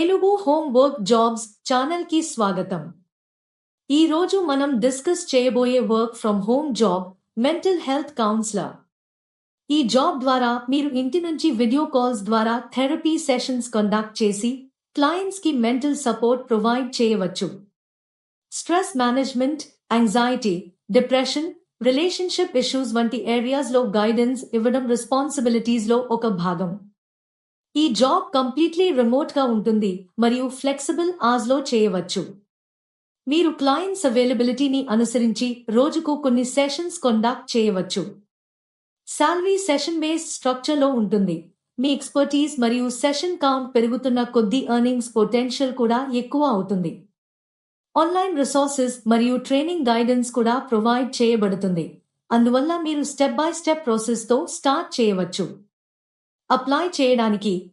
Telugu home work jobs channel కి స్వాగతం ఈ రోజు మనం డిస్కస్ చేయబోయే work from home job mental health counsellor ఈ జాబ్ ద్వారా మీరు ఇంటి నుంచి వీడియో కాల్స్ ద్వారా థెరపీ సెషన్స్ కండక్ట్ చేసి క్లయింట్స్ కి మెంటల్ సపోర్ట్ ప్రొవైడ్ చేయవచ్చు stress management anxiety depression relationship issues వంటి ఏరియాస్ లో గైడెన్స్ ఇవ్వడం రెస్పాన్సిబిలిటీస్ లో ఒక భాగం ఈ జాబ్ కంప్లీట్లీ రిమోట్గా ఉంటుంది మరియు ఫ్లెక్సిబుల్ ఆజ్లో చేయవచ్చు. మీరు క్లయింట్స్ అవైలబిలిటీని అనుసరించి రోజుకు కొన్ని సెషన్స్ కండక్ట్ చేయవచ్చు. శాలరీ సెషన్ బేస్డ్ స్ట్రక్చర్లో ఉంటుంది. మీ ఎక్స్పర్టీస్ మరియు సెషన్ కౌంట్ పెరుగుతున్న కొద్ది ఎర్నింగ్స్ పొటెన్షియల్ కూడా ఎక్కువ అవుతుంది. ఆన్లైన్ రిసోర్సెస్ మరియు ట్రైనింగ్ గైడెన్స్ కూడా ప్రొవైడ్ చేయబడుతుంది. అందువల్ల మీరు స్టెప్ బై స్టెప్ ప్రాసెస్తో స్టార్ట్ చేయవచ్చు. అప్లై చేయడానికి